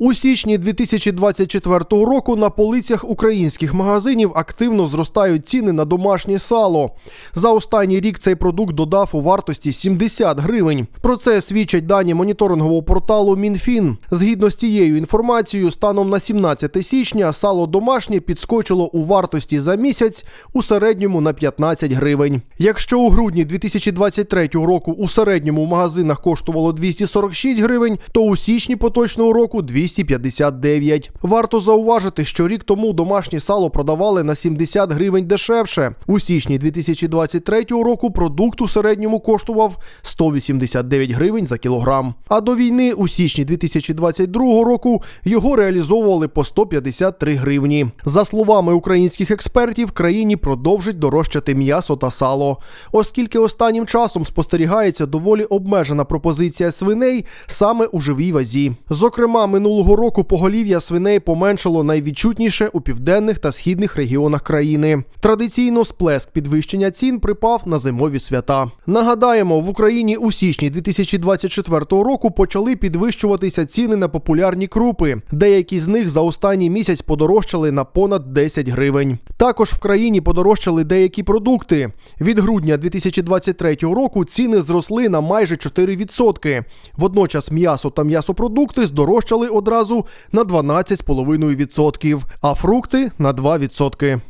У січні 2024 року на полицях українських магазинів активно зростають ціни на домашнє сало. За останній рік цей продукт додав у вартості 70 гривень. Про це свідчать дані моніторингового порталу Мінфін. Згідно з цією інформацією, станом на 17 січня сало домашнє підскочило у вартості за місяць у середньому на 15 гривень. Якщо у грудні 2023 року у середньому в магазинах коштувало 246 гривень, то у січні поточного року 259. Варто зауважити, що рік тому домашнє сало продавали на 70 гривень дешевше. У січні 2023 року продукт у середньому коштував 189 гривень за кілограм. А до війни у січні 2022 року його реалізовували по 153 гривні. За словами українських експертів, в країні продовжить дорожчати м'ясо та сало, оскільки останнім часом спостерігається доволі обмежена пропозиція свиней саме у живій вазі. Зокрема, минулого року поголів'я свиней поменшало найвідчутніше у південних та східних регіонах країни. Традиційно сплеск підвищення цін припав на зимові свята. Нагадаємо, в Україні у січні 2024 року почали підвищуватися ціни на популярні крупи. Деякі з них за останній місяць подорожчали на понад 10 гривень. Також в країні подорожчали деякі продукти. Від грудня 2023 року ціни зросли на майже 4%. Водночас м'ясо та м'ясопродукти здорожчали одразу на 12,5%, а фрукти на 2%.